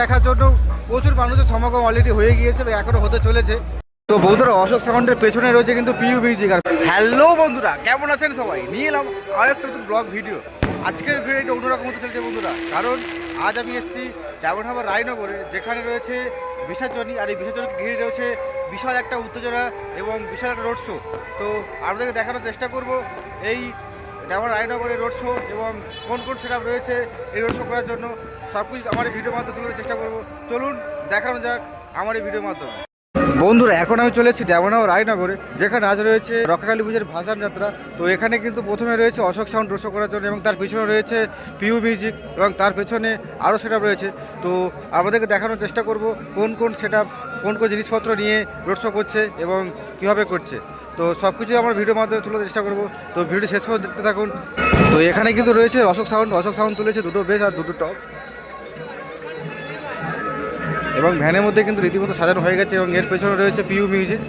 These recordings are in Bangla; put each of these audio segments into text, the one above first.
দেখার জন্য প্রচুর মানুষের সমাগম অলরেডি হয়ে গিয়েছে এখনও হতে চলেছে। তো বন্ধুরা, অশোক সাউন্ডের পেছনে রয়েছে কিন্তু পিউ মিউজিক আর হ্যালো বন্ধুরা, কেমন আছেন সবাই? নিয়ে এলাম আর একটা নতুন ব্লগ ভিডিও আজকের ভিডিওটা অন্যরকম হতে চলেছে বন্ধুরা, কারণ আজ আমি এসেছি ডায়মন্ড হাবার রায়নগরে, যেখানে রয়েছে বিসর্জনী আর এই বিসর্জনকে ঘিরে রয়েছে বিশাল একটা উত্তেজনা এবং বিশাল একটা রোড শো তো আপনাদেরকে দেখানোর চেষ্টা করব এই ডায়মন্ড রায়নগরের রোড শো এবং কোন কোন সেট রয়েছে এই রোড শো করার জন্য। সব কিছু আমার এই ভিডিওর মাধ্যমে তুলে চেষ্টা করব। চলুন, দেখানো যাক আমার এই ভিডিওর মাধ্যমে। বন্ধুরা, এখন আমি চলে এসেছি ড্যামনাও রায়নগরে, যেখানে আজ রয়েছে রক্ষাকালী পুজোর ভাসান যাত্রা। তো এখানে কিন্তু প্রথমে রয়েছে অশোক সাউন্ড শো করার জন্য এবং তার পিছনে রয়েছে পিউ মিউজিক এবং তার পেছনে আরও সেট রয়েছে। তো আমাদেরকে দেখানোর চেষ্টা করব, কোন কোন সেট কোন কোন জিনিসপত্র নিয়ে রোড শো করছে এবং কীভাবে করছে। তো সব কিছু আমার ভিডিওর মাধ্যমে তোলার চেষ্টা করব। তো ভিডিও শেষ পর্যন্ত দেখতে থাকুন। তো এখানে কিন্তু রয়েছে অশোক সাউন্ড অশোক সাউন্ড তুলেছে দুটো বেস আর দুটো টপ। এবং ভ্যানের মধ্যে কিন্তু রীতিমতো সাজানো হয়ে গেছে এবং এর পেছনে রয়েছে পিউ মিউজিক।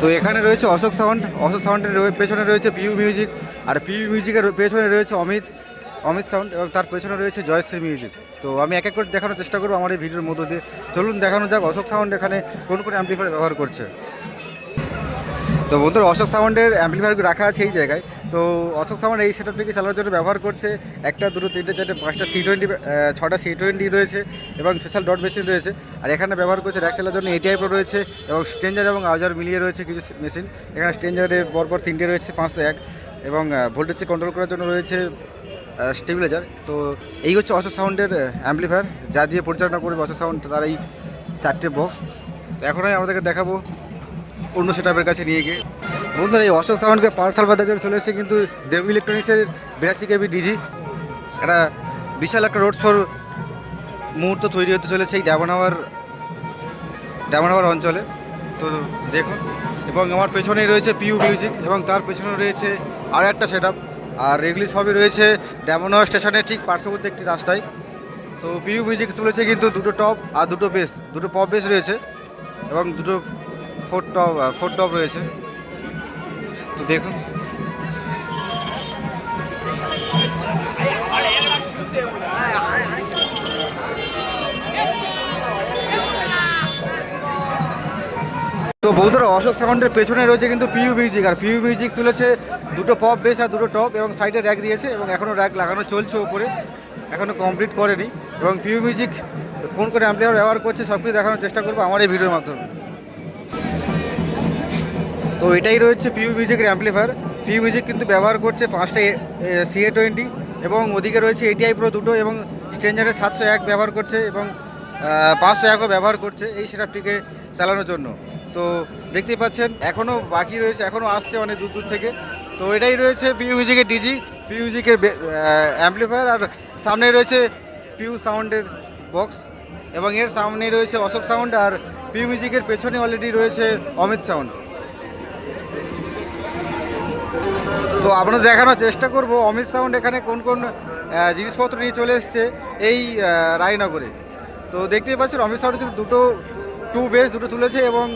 তো এখানে রয়েছে অশোক সাউন্ড, অশোক সাউন্ডের পেছনে রয়েছে পিউ মিউজিক, আর পিউ মিউজিকের পেছনে রয়েছে অমিত। অমিত সাউন্ড এবং তার পেছনে রয়েছে জয়শ্রী মিউজিক তো আমি এক এক করে দেখানোর চেষ্টা করব আমার এই ভিডিওর মধ্য দিয়ে। চলুন, দেখানো যাক অশোক সাউন্ড এখানে কোন কোন অ্যাম্পলিফায়ার ব্যবহার করছে। তো বন্ধুরা, অশোক সাউন্ডের অ্যাম্পলিফায়ার রাখা আছে এই জায়গায়। তো অশোক সাউন্ড এই সেটআপটিকে চালানোর জন্য ব্যবহার করছে একটা, দুটো, তিনটে, চারটে, পাঁচটা সি টোয়েন্টি ছটা সি টোয়েন্টি রয়েছে এবং স্পেশাল ডট মেশিন রয়েছে। আর এখানে ব্যবহার করছে র্যাক চালার জন্য এটিআই প্রো রয়েছে এবং স্ট্রেঞ্জার এবং আউজার মিলিয়ে রয়েছে কিছু মেশিন এখানে স্ট্রেঞ্জারের পরপর তিনটে রয়েছে, পাঁচশো এক এবং ভোল্টেজকে কন্ট্রোল করার জন্য রয়েছে স্টেবিলাইজার তো এই হচ্ছে অশোক সাউন্ডের অ্যাম্পলিফায়ার যা দিয়ে পরিচালনা করবে অশোক সাউন্ড তার এই চারটে বক্স তো এখন আমি আমাদেরকে দেখাবো অন্য সেটআপের কাছে নিয়ে গিয়ে। বন্ধুরা, এই অশোক সাউন্ডকে পার্সাল বাজার জন্য চলে এসেছে কিন্তু দেব ইলেকট্রনিক্সের বিরাশি কেবি ডিজি একটা বিশাল একটা রোড শোর মুহূর্ত তৈরি হতে চলেছে এই ডায়মন্ডহাওয়ার ডায়মন্ডহাওয়ার অঞ্চলে। তো দেখুন, এবং আমার পেছনেই রয়েছে পিউ মিউজিক এবং তার পেছনে রয়েছে আর একটা সেট আর এগুলি সবই রয়েছে। ড্যামোনো স্টেশনের ঠিক পার্শ্ববর্তী একটি রাস্তায়। তো পিউ মিউজিক তুলেছে কিন্তু দুটো টপ আর দুটো বেস দুটো পপ বেস রয়েছে এবং দুটো ফোর টপ ফোর টপ রয়েছে। তো দেখুন। তো বৌদ্ধরা অশোক সাউন্ডের পেছনে রয়েছে কিন্তু পিউ মিউজিক আর পিউ মিউজিক তুলেছে দুটো পপ বেস আর দুটো টপ এবং সাইডে র্যাক দিয়েছে এবং এখনও র্যাক লাগানো চলছে ওপরে এখনও কমপ্লিট করেনি এবং পিউ মিউজিক কোন কোন অ্যাম্পলিফায়ার ব্যবহার করছে সব কিছু দেখানোর চেষ্টা করব আমার এই ভিডিওর মাধ্যমে। তো এটাই রয়েছে পিউ মিউজিকের অ্যাম্পলিফায়ার পিউ মিউজিক কিন্তু ব্যবহার করছে পাঁচটা সিএ টোয়েন্টি এবং ওদিকে রয়েছে এটিআই প্রো দুটো এবং স্ট্রেঞ্জারের সাতশো এক ব্যবহার করছে এবং পাঁচশো একও ব্যবহার করছে এই সেটআপটিকে চালানোর জন্য। তো দেখতেই পাচ্ছেন এখনও বাকি রয়েছে এখনও আসছে অনেক দূর দূর থেকে। তো এটাই রয়েছে পি মিউজিকের ডিজি পি মিউজিকের অ্যাম্পলিফায়ার আর সামনে রয়েছে পিউ সাউন্ডের বক্স এবং এর সামনে রয়েছে অশোক সাউন্ড আর পিউ মিউজিকের পেছনে অলরেডি রয়েছে অমিত সাউন্ড তো আপনার দেখানোর চেষ্টা করব, অমিত সাউন্ড এখানে কোন কোন জিনিসপত্র নিয়ে চলে এসছে এই রায়নগরে। তো দেখতেই পাচ্ছেন, অমিত সাউন্ড কিন্তু দুটো টু বেস দুটো তুলেছে, এবং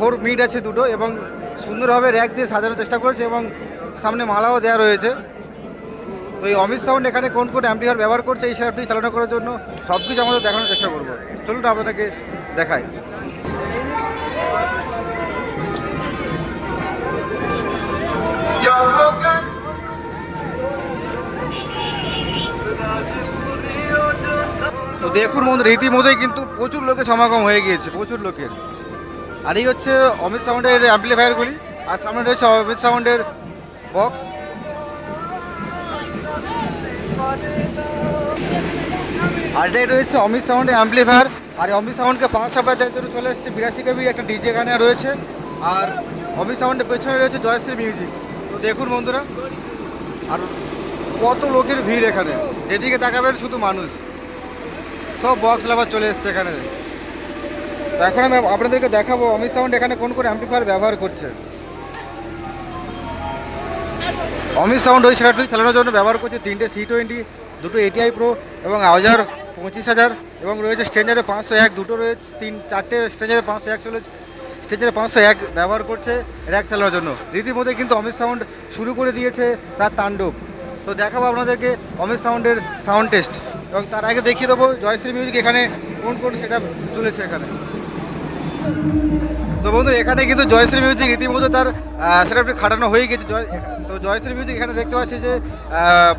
ফোর মিড আছে দুটো এবং সুন্দরভাবে র্যাক দিয়ে সাজানোর চেষ্টা করেছে এবং সামনে মালাও দেওয়া রয়েছে। তো এই অমিত সাউন্ড এখানে কোন কোন অ্যাম্পিয়ার ব্যবহার করছে, এই সেটআপটি চালনা করার জন্য সব কিছু আমাদের দেখানোর চেষ্টা করব। চলুন আপনাদেরকে দেখাই। তো দেখুন বন্ধু রীতিমতোই কিন্তু প্রচুর লোকের সমাগম হয়ে গিয়েছে, প্রচুর লোকের। আর এই হচ্ছে অমিত সাউন্ডের অ্যাম্পলিফায়ারগুলি আর সামনে রয়েছে অমিত সাউন্ডের বক্স আর এটাই রয়েছে অমিত সাউন্ডের অ্যাম্পলিফায়ার আর অমিত সাউন্ডকে সাপ্লাই দেওয়ার জন্য চলে এসেছে বিরাশি কেবি, একটা ডিজে এখানে রয়েছে। আর অমিত সাউন্ডের পেছনে রয়েছে জয়শ্রী মিউজিক তো দেখুন বন্ধুরা, আর কত লোকের ভিড় এখানে। যেদিকে তাকাবেন শুধু মানুষ। সব বক্স লাভার চলে এসছে এখানে। তো এখন আমি আপনাদেরকে দেখাবো, অমিত সাউন্ড এখানে কোন কোন অ্যাম্পলিফায়ার ব্যবহার করছে। অমিত সাউন্ড ওই সেটআপটি চালানোর জন্য ব্যবহার করছে তিনটে সি টোয়েন্টি দুটো এটিআই প্রো এবং আওজার পঁচিশ হাজার এবং রয়েছে স্ট্রেঞ্জারে পাঁচশো এক, দুটো রয়েছে তিন, চারটে স্ট্রেঞ্জারে পাঁচশো এক চলে স্টেজের পাঁচশো এক ব্যবহার করছে র্যাক চালানোর জন্য। রীতিমতো কিন্তু অমিত সাউন্ড শুরু করে দিয়েছে তার তাণ্ডব। তো দেখাবো আপনাদেরকে অমিত সাউন্ডের সাউন্ড টেস্ট এবং তার আগে দেখিয়ে দেবো জয়শ্রী মিউজিক এখানে কোন কোন সেটা তুলেছে এখানে। তো বন্ধু এখানে কিন্তু জয়শ্রী মিউজিক ইতিমধ্যে তার সেটআপটি খাটানো হয়ে গেছে। জয়, তো জয়শ্রী মিউজিক এখানে দেখতে পাচ্ছি যে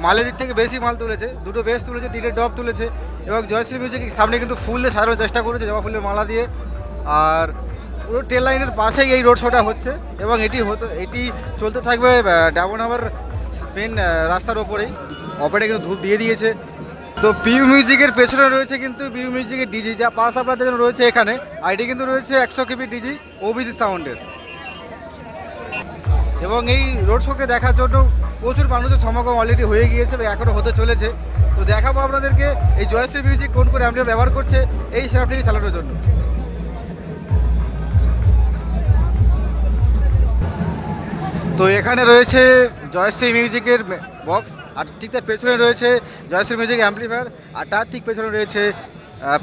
মালের দিক থেকে বেশি মাল তুলেছে, দুটো বেস তুলেছে, তিনটে ডব তুলেছে, এবং জয়শ্রী মিউজিক সামনে কিন্তু ফুল দিয়ে সাজানোর চেষ্টা করেছে, জবা ফুলের মালা দিয়ে। আর পুরো ট্রেন লাইনের পাশেই এই রোড শোটা হচ্ছে, এবং এটি হতো, এটি চলতে থাকবে ডাবন আবার মেন রাস্তার ওপরেই। অপারে কিন্তু ধূপ দিয়ে দিয়েছে। তো পিউ মিউজিকের পেছনে রয়েছে কিন্তু পিউ মিউজিকের ডিজি যা পাস আপনাদের জন্য রয়েছে এখানে। আইডি কিন্তু রয়েছে একশো কেবি ডিজি ওবিজি সাউন্ডের এবং এই রোড শোকে দেখার জন্য প্রচুর মানুষের সমাগম অলরেডি হয়ে গিয়েছে এবং এখনও হতে চলেছে। তো দেখাবো আপনাদেরকে এই জয়শ্রী মিউজিক কোন কোন অ্যাম্পলিফায়ার ব্যবহার করছে এই সেটআপটিকে চালানোর জন্য। তো এখানে রয়েছে জয়শ্রী মিউজিকের বক্স, আর ঠিক তার পেছনে রয়েছে জয়শ্রী মিউজিক অ্যাম্পলিফায়ার আর তার ঠিক পেছনে রয়েছে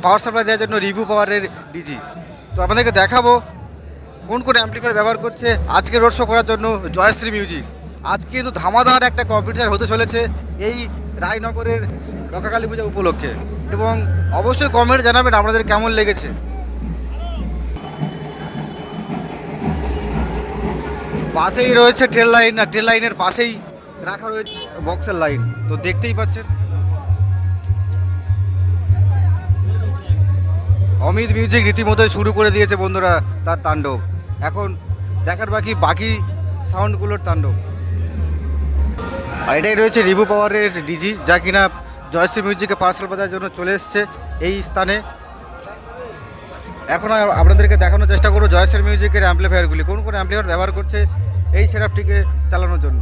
পাওয়ার সাপ্লাই দেওয়ার জন্য রিভিউ পাওয়ারের ডিজি তো আপনাদেরকে দেখাবো কোন কোন অ্যাম্পলিফায়ার ব্যবহার করছে আজকে রোড শো করার জন্য জয়শ্রী মিউজিক আজকে কিন্তু ধামাধার একটা কম্পিটিশন হতে চলেছে এই রায়নগরের রকাকালী পূজা উপলক্ষে। এবং অবশ্যই কমেন্ট জানাবেন আপনাদের কেমন লেগেছে। পাশেই রয়েছে ট্রেন লাইন আর ট্রেন লাইনের পাশেই রাখা রয়েছে বক্সের লাইন। তো দেখতেই পাচ্ছেন। অমিত মিউজিক রীতিমতোই শুরু করে দিয়েছে বন্ধুরা তার তাণ্ডব। এখন দেখার বাকি বাকি সাউন্ডগুলোর তাণ্ডব। আর এটাই রয়েছে রিভু পাওয়ারের ডিজি, যা কিনা জয়শ্রী মিউজিকে পার্সেল বাজার জন্য চলে এসছে এই স্থানে। এখন আপনাদেরকে দেখানোর চেষ্টা করব জয়শ্রী মিউজিকের অ্যাম্পলিফায়ারগুলি কোন কোন অ্যাম্পলিফায়ার ব্যবহার করছে এই সেটআপটিকে চালানোর জন্য।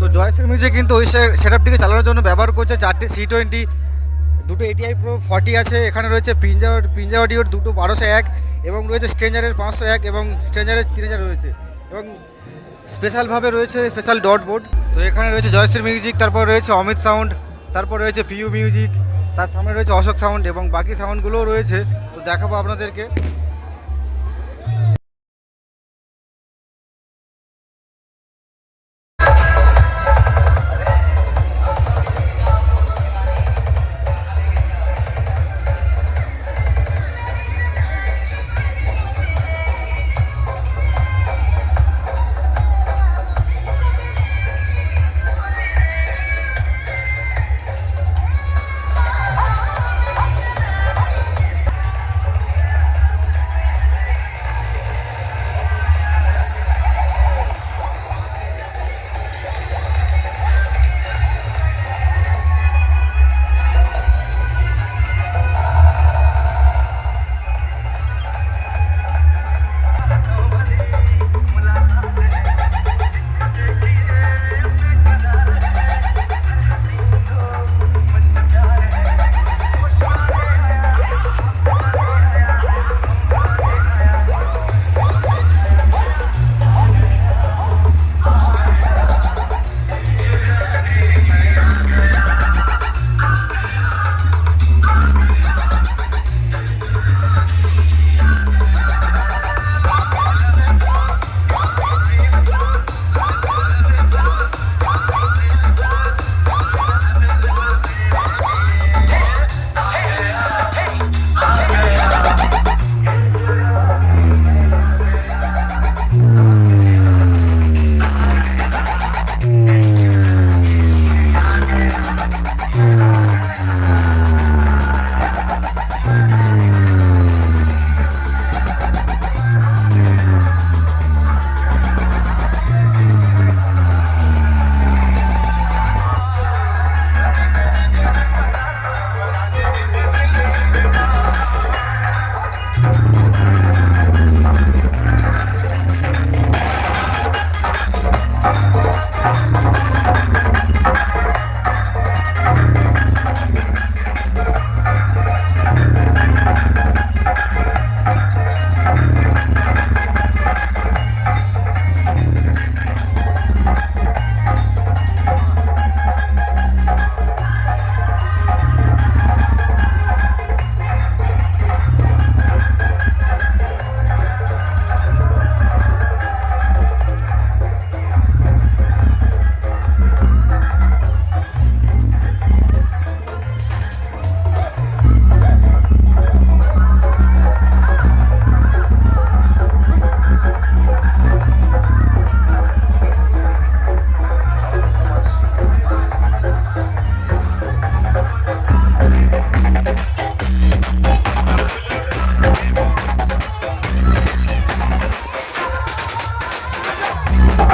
তো জয়শ্রী মিউজিক কিন্তু ওই সেটআপটিকে চালানোর জন্য ব্যবহার করছে। চারটে সি টোয়েন্টি দুটো এটিআই প্রো ফর্টি আছে। এখানে রয়েছে পিঞ্জা পিঞ্জা অডিওর দুটো বারোশো এক এবং রয়েছে স্ট্রেঞ্জারের পাঁচশো এক এবং স্ট্রেঞ্জারের তিন হাজার রয়েছে। এবং স্পেশালভাবে রয়েছে স্পেশাল ডট বোর্ড তো এখানে রয়েছে জয়শ্রী মিউজিক তারপর রয়েছে অমিত সাউন্ড তারপর রয়েছে পিইউ মিউজিক তার সামনে রয়েছে অশোক সাউন্ড এবং বাকি সাউন্ডগুলোও রয়েছে। তো দেখাবো আপনাদেরকে।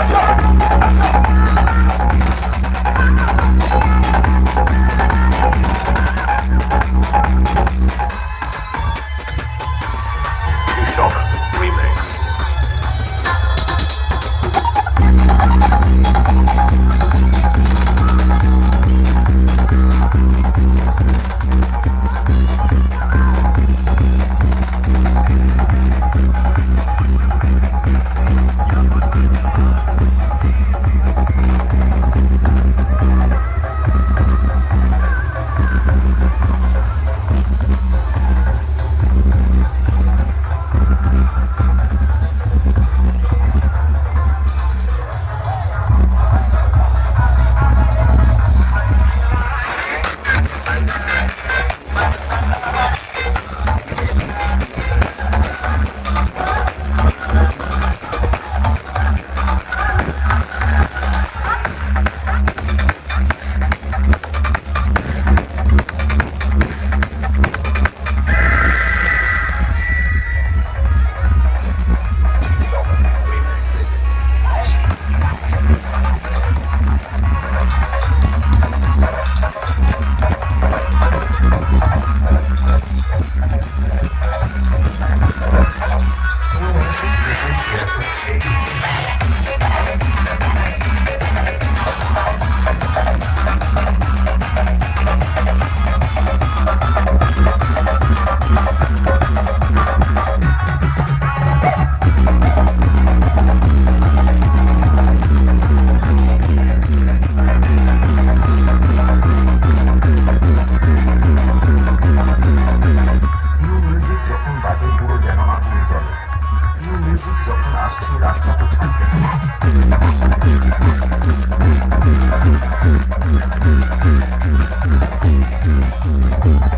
Thank you. Bye. Thank you.